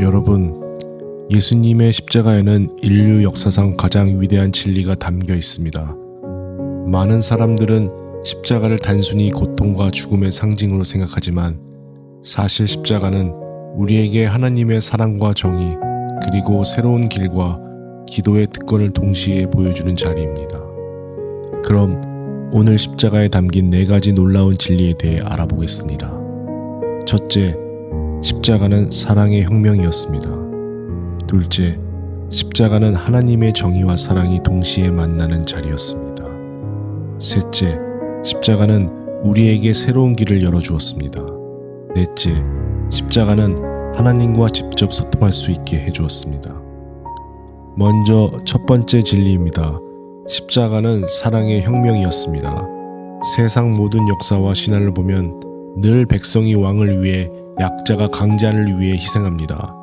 여러분, 예수님의 십자가에는 인류 역사상 가장 위대한 진리가 담겨 있습니다. 많은 사람들은 십자가를 단순히 고통과 죽음의 상징으로 생각하지만 사실 십자가는 우리에게 하나님의 사랑과 정의 그리고 새로운 길과 기도의 특권을 동시에 보여주는 자리입니다. 그럼 오늘 십자가에 담긴 네 가지 놀라운 진리에 대해 알아보겠습니다. 첫째, 십자가는 사랑의 혁명이었습니다. 둘째, 십자가는 하나님의 정의와 사랑이 동시에 만나는 자리였습니다. 셋째, 십자가는 우리에게 새로운 길을 열어주었습니다. 넷째, 십자가는 하나님과 직접 소통할 수 있게 해주었습니다. 먼저 첫 번째 진리입니다. 십자가는 사랑의 혁명이었습니다. 세상 모든 역사와 신화를 보면 늘 백성이 왕을 위해 약자가 강자를 위해 희생합니다.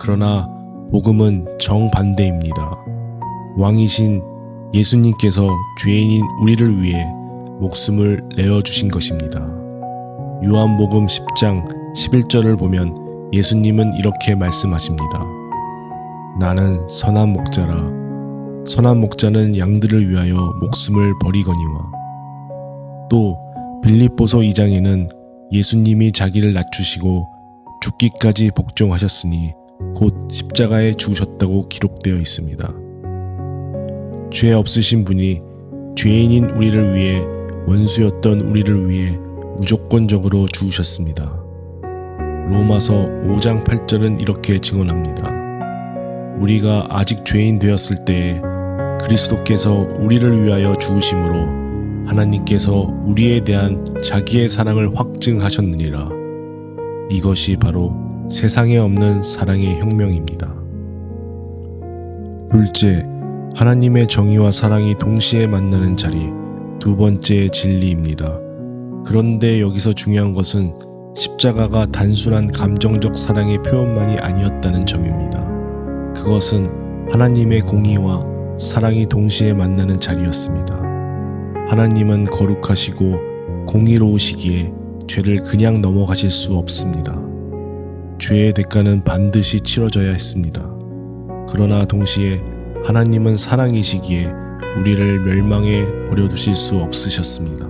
그러나 복음은 정반대입니다. 왕이신 예수님께서 죄인인 우리를 위해 목숨을 내어 주신 것입니다. 요한복음 10장 11절을 보면 예수님은 이렇게 말씀하십니다. 나는 선한 목자라. 선한 목자는 양들을 위하여 목숨을 버리거니와. 또 빌립보서 2장에는 예수님이 자기를 낮추시고 죽기까지 복종하셨으니 곧 십자가에 죽으셨다고 기록되어 있습니다. 죄 없으신 분이 죄인인 우리를 위해 원수였던 우리를 위해 무조건적으로 죽으셨습니다. 로마서 5장 8절은 이렇게 증언합니다. 우리가 아직 죄인 되었을 때에 그리스도께서 우리를 위하여 죽으심으로 하나님께서 우리에 대한 자기의 사랑을 확증하셨느니라. 이것이 바로 세상에 없는 사랑의 혁명입니다. 둘째, 하나님의 정의와 사랑이 동시에 만나는 자리, 두 번째 진리입니다. 그런데 여기서 중요한 것은 십자가가 단순한 감정적 사랑의 표현만이 아니었다는 점입니다. 그것은 하나님의 공의와 사랑이 동시에 만나는 자리였습니다. 하나님은 거룩하시고 공의로우시기에 죄를 그냥 넘어가실 수 없습니다. 죄의 대가는 반드시 치러져야 했습니다. 그러나 동시에 하나님은 사랑이시기에 우리를 멸망에 버려두실 수 없으셨습니다.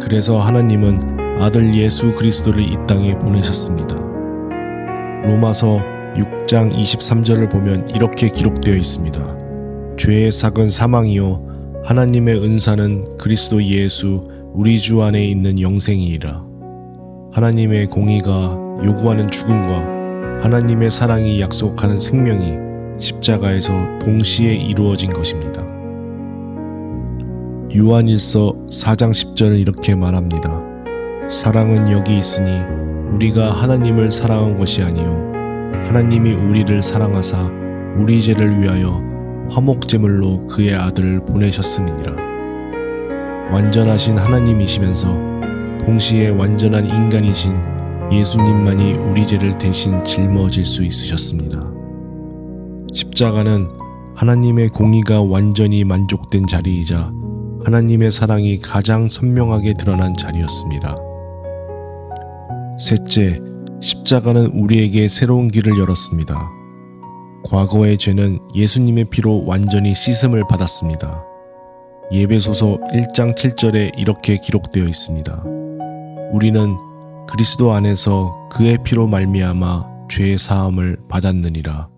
그래서 하나님은 아들 예수 그리스도를 이 땅에 보내셨습니다. 로마서 6장 23절을 보면 이렇게 기록되어 있습니다. 죄의 삭은 사망이요 하나님의 은사는 그리스도 예수 우리 주 안에 있는 영생이라. 하나님의 공의가 요구하는 죽음과 하나님의 사랑이 약속하는 생명이 십자가에서 동시에 이루어진 것입니다. 요한일서 4장 10절은 이렇게 말합니다. 사랑은 여기 있으니 우리가 하나님을 사랑한 것이 아니요 하나님이 우리를 사랑하사 우리 죄를 위하여 화목제물로 그의 아들을 보내셨음이니라. 완전하신 하나님이시면서 동시에 완전한 인간이신 예수님만이 우리 죄를 대신 짊어질 수 있으셨습니다. 십자가는 하나님의 공의가 완전히 만족된 자리이자 하나님의 사랑이 가장 선명하게 드러난 자리였습니다. 셋째, 십자가는 우리에게 새로운 길을 열었습니다. 과거의 죄는 예수님의 피로 완전히 씻음을 받았습니다. 예배소서 1장 7절에 이렇게 기록되어 있습니다. 우리는 그리스도 안에서 그의 피로 말미암아 죄의 사함을 받았느니라.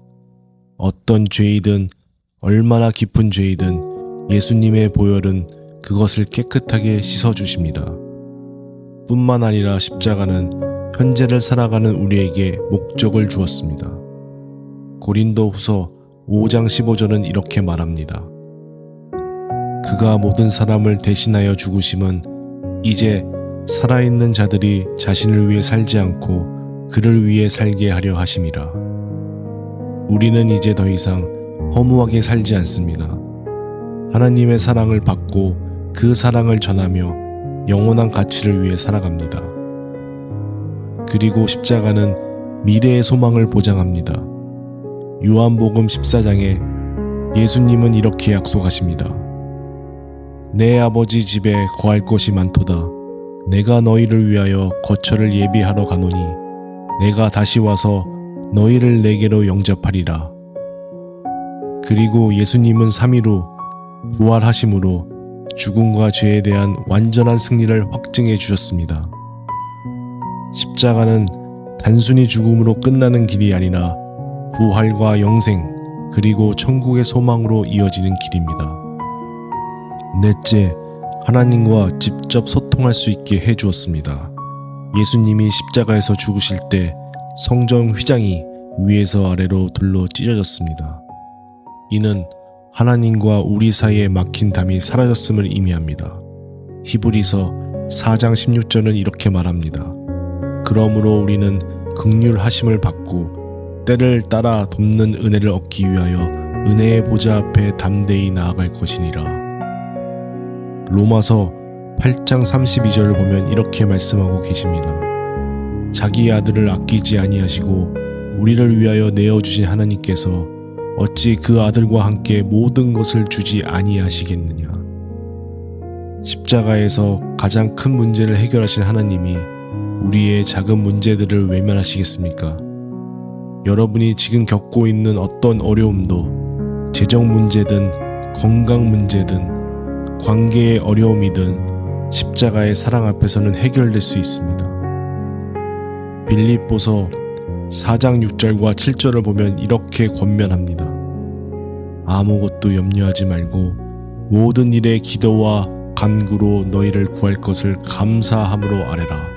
어떤 죄이든 얼마나 깊은 죄이든 예수님의 보혈은 그것을 깨끗하게 씻어 주십니다. 뿐만 아니라 십자가는 현재를 살아가는 우리에게 목적을 주었습니다. 고린도 후서 5장 15절은 이렇게 말합니다. 그가 모든 사람을 대신하여 죽으심은 이제 살아있는 자들이 자신을 위해 살지 않고 그를 위해 살게 하려 하심이라. 우리는 이제 더 이상 허무하게 살지 않습니다. 하나님의 사랑을 받고 그 사랑을 전하며 영원한 가치를 위해 살아갑니다. 그리고 십자가는 미래의 소망을 보장합니다. 요한복음 14장에 예수님은 이렇게 약속하십니다. 내 아버지 집에 거할 것이 많도다. 내가 너희를 위하여 거처를 예비하러 가노니 내가 다시 와서 너희를 내게로 영접하리라. 그리고 예수님은 3일 후 부활하심으로 죽음과 죄에 대한 완전한 승리를 확증해 주셨습니다. 십자가는 단순히 죽음으로 끝나는 길이 아니라 부활과 영생, 그리고 천국의 소망으로 이어지는 길입니다. 넷째, 하나님과 직접 소통할 수 있게 해 주었습니다. 예수님이 십자가에서 죽으실 때 성전 휘장이 위에서 아래로 둘러 찢어졌습니다. 이는 하나님과 우리 사이에 막힌 담이 사라졌음을 의미합니다. 히브리서 4장 16절은 이렇게 말합니다. 그러므로 우리는 극률하심을 받고 때를 따라 돕는 은혜를 얻기 위하여 은혜의 보좌 앞에 담대히 나아갈 것이니라. 로마서 8장 32절을 보면 이렇게 말씀하고 계십니다. 자기 아들을 아끼지 아니하시고 우리를 위하여 내어 주신 하나님께서 어찌 그 아들과 함께 모든 것을 주지 아니하시겠느냐. 십자가에서 가장 큰 문제를 해결하신 하나님이 우리의 작은 문제들을 외면하시겠습니까? 여러분이 지금 겪고 있는 어떤 어려움도 재정 문제든 건강 문제든 관계의 어려움이든 십자가의 사랑 앞에서는 해결될 수 있습니다. 빌립보서 4장 6절과 7절을 보면 이렇게 권면합니다. 아무것도 염려하지 말고 모든 일에 기도와 간구로 너희를 구할 것을 감사함으로 아뢰라.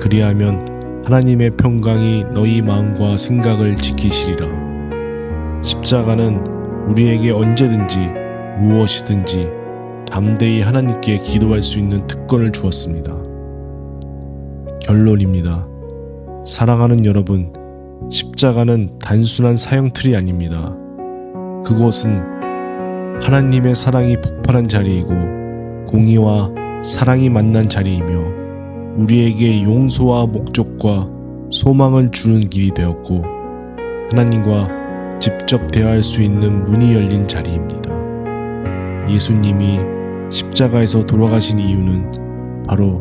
그리하면 하나님의 평강이 너희 마음과 생각을 지키시리라. 십자가는 우리에게 언제든지 무엇이든지 담대히 하나님께 기도할 수 있는 특권을 주었습니다. 결론입니다. 사랑하는 여러분, 십자가는 단순한 사형틀이 아닙니다. 그곳은 하나님의 사랑이 폭발한 자리이고 공의와 사랑이 만난 자리이며 우리에게 용서와 목적과 소망을 주는 길이 되었고 하나님과 직접 대화할 수 있는 문이 열린 자리입니다. 예수님이 십자가에서 돌아가신 이유는 바로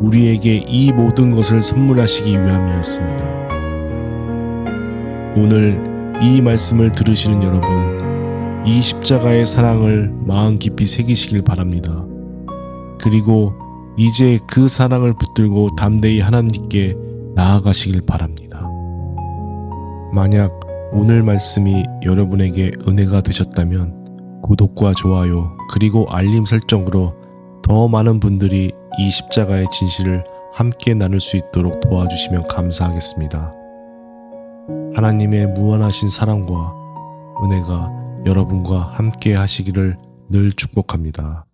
우리에게 이 모든 것을 선물하시기 위함이었습니다. 오늘 이 말씀을 들으시는 여러분, 이 십자가의 사랑을 마음 깊이 새기시길 바랍니다. 그리고 이제 그 사랑을 붙들고 담대히 하나님께 나아가시길 바랍니다. 만약 오늘 말씀이 여러분에게 은혜가 되셨다면 구독과 좋아요 그리고 알림 설정으로 더 많은 분들이 이 십자가의 진실을 함께 나눌 수 있도록 도와주시면 감사하겠습니다. 하나님의 무한하신 사랑과 은혜가 여러분과 함께 하시기를 늘 축복합니다.